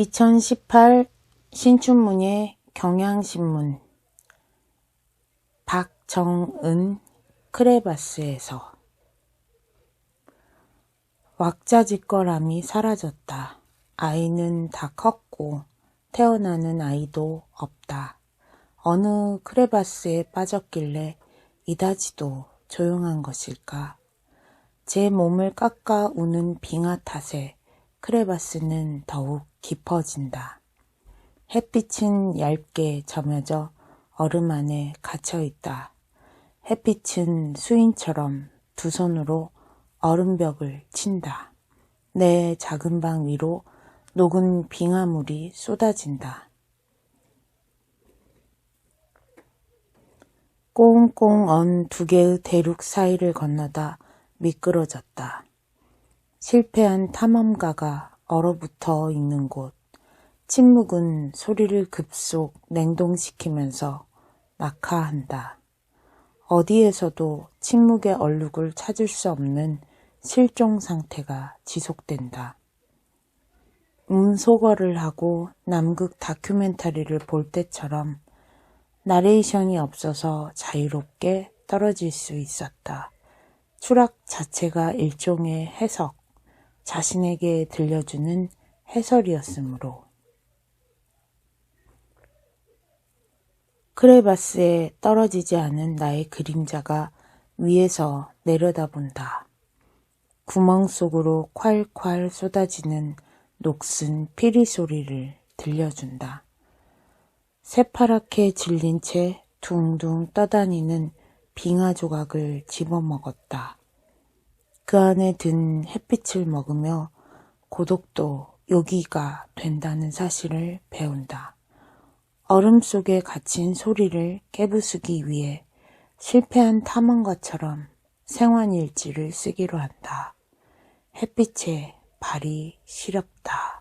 2018 신춘문예 경향신문 박정은 크레바스에서 왁자지껄함이 사라졌다. 아이는 다 컸고 태어나는 아이도 없다. 어느 크레바스에 빠졌길래 이다지도 조용한 것일까? 제 몸을 깎아 우는 빙하 탓에 크레바스는 더욱 깊어진다. 햇빛은 얇게 점여져 얼음 안에 갇혀 있다. 햇빛은 수인처럼 두 손으로 얼음벽을 친다. 내 작은 방 위로 녹은 빙하물이 쏟아진다. 꽁꽁 언 두 개의 대륙 사이를 건너다 미끄러졌다. 실패한 탐험가가 얼어붙어 있는 곳. 침묵은 소리를 급속 냉동시키면서 낙하한다. 어디에서도 침묵의 얼룩을 찾을 수 없는 실종 상태가 지속된다. 음소거를 하고 남극 다큐멘터리를 볼 때처럼 나레이션이 없어서 자유롭게 떨어질 수 있었다. 추락 자체가 일종의 해석, 자신에게 들려주는 해설이었으므로. 크레바스에 떨어지지 않은 나의 그림자가 위에서 내려다본다. 구멍 속으로 콸콸 쏟아지는 녹슨 피리 소리를 들려준다. 새파랗게 질린 채 둥둥 떠다니는 빙하 조각을 집어먹었다. 그 안에 든 햇빛을 먹으며 고독도 요기가 된다는 사실을 배운다. 얼음 속에 갇힌 소리를 깨부수기 위해 실패한 탐험가처럼 생환일지를 쓰기로 한다. 햇빛에 발이 시렵다.